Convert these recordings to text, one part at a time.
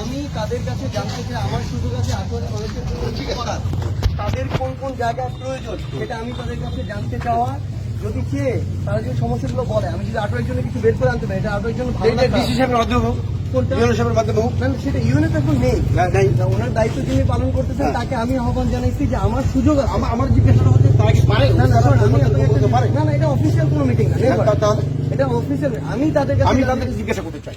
আমি তাদের কাছে জানতে চাই আমার সুযোগ আছে। জন্য কি তাদের কোন কোন জায়গায় প্রয়োজন সেটা আমি তাদের কাছে জানতে চাওয়া। যদি চেয়ে তারা যদি সমস্যাগুলো বলে আমি যদি আঠারোর জন্য কিছু বের করে আনতে পারি এটা আঠারোর জন্য ভালো ওনার দায়িত্ব যিনি পালন করতেছেন হ্যাঁ। তাকে আমি আহ্বান জানাইছি যে আমার সুযোগ আছে। আমার জিজ্ঞাসা হচ্ছে তারা না না আমি আপনাকে একটা- না না এটা অফিসিয়াল কোনো মিটিং না তাহলে এটা অফিসিয়াল আমি তাদের কাছে আমি তাদেরকে জিজ্ঞাসা করতে চাই।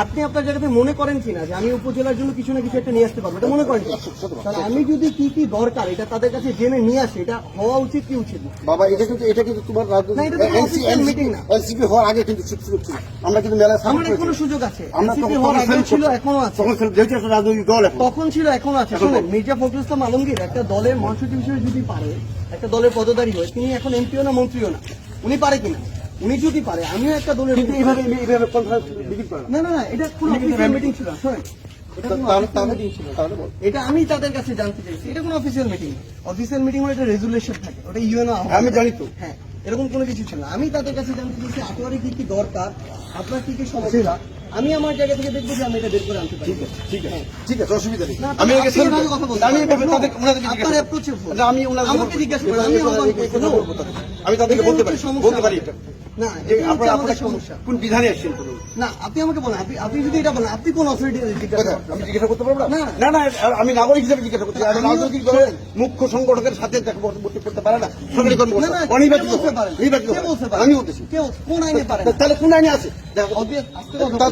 আপনি আপনার জায়গাতে মনে করেন কিনা যে আমি উপজেলার জন্য কিছু না কিছু একটা নিয়ে আসতে পারব? এটা মনে করেন তাহলে আমি যদি কি কি দরকার এটা তাদের কাছে জেনে নিয়ে আসি এটা হওয়া উচিত কি উচিত বাবা এটা কিন্তু এটা কিন্তু তোমার না, এটা তো কোনো official meeting না। এনসিপি হওয়ার আগে কিন্তু চুপ চুপ ছিল। আমরা কিন্তু মেলা এখনও সুযোগ আছে। হওয়ার ছিল এখনও আছে। তখন যেহেতু একটা রাজনৈতিক দল তখন ছিল এখনও আছে। শুনুন মির্জা ফখরুল ইসলাম আলমগীর একটা দলের মহাসচিব হিসেবে যদি পারে একটা দলের পদধারী হয় তিনি এখন এমপিও না মন্ত্রীও না। উনি পারে কিনা? উনি যদি পারে আমিও একটা দলের কিন্তু এইভাবে এইভাবে কনফারেন্স মিটিং করে। না। না না এটা কোনো মিটিং ছিল শোনেন। এটা। এটা আমি তাদের কাছে জানতে চাইছি এটা কোনো অফিসিয়াল মিটিং অফিসিয়াল মিটিং হলে একটা রেজুলেশন থাকে ওটা ইউএনও আমি জানি তো। হ্যাঁ এরকম কোনো কিছু ছিল না। আমি তাদের কাছে জানতে চাইছি আটোয়ারি কি কি দরকার? আপনার কি কি সমস্যা? আমি আমার জায়গা থেকে দেখব যে আমি এটা বের করে আনতে পারি। ঠিক আছে ঠিক আছে। ঠিক আছে অসুবিধা নেই। আমি আপনি একে এভাবে কথা বলছেন। আমি তাদের আপনার এ না, আমি আমাকে জিজ্ঞাসা আমি। আমি তাদেরকে বলতে পারি বলতে পারি এটা না। যে এটাই হচ্ছে আপনারা আমাদের আপনারা সমস্যা। কোন বিধানে আসছেন না আপনি আমাকে বলেন। আপনি আপনি যদি এটা বলেন আপনি কোন অথরিটি জিজ্ঞাসা আমি জিজ্ঞাসা করতে পারব না? না। না। আমি নাগরিক হিসেবে জিজ্ঞাসা করছি। আমি আমিও- রাজনৈতিক দলের মুখ্য সংগঠকের সাথে করতে পারে না। সরকারি কর্মকর্তা। অনির্বাচিত? নির্বাচিত? আমি বলতেছি কোন আইনে পারেন তা- তাহলে কোন আইনে আছে?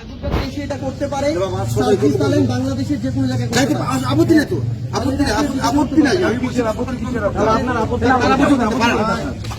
এসে এটা করতে পারে। আলম বাংলাদেশের যে কোনো জায়গায় আপত্তি নেই তো। আপত্তি আপত্তি- আপত্তি নাই। আমি বলছি আপত্তি? আপনার আপত্তি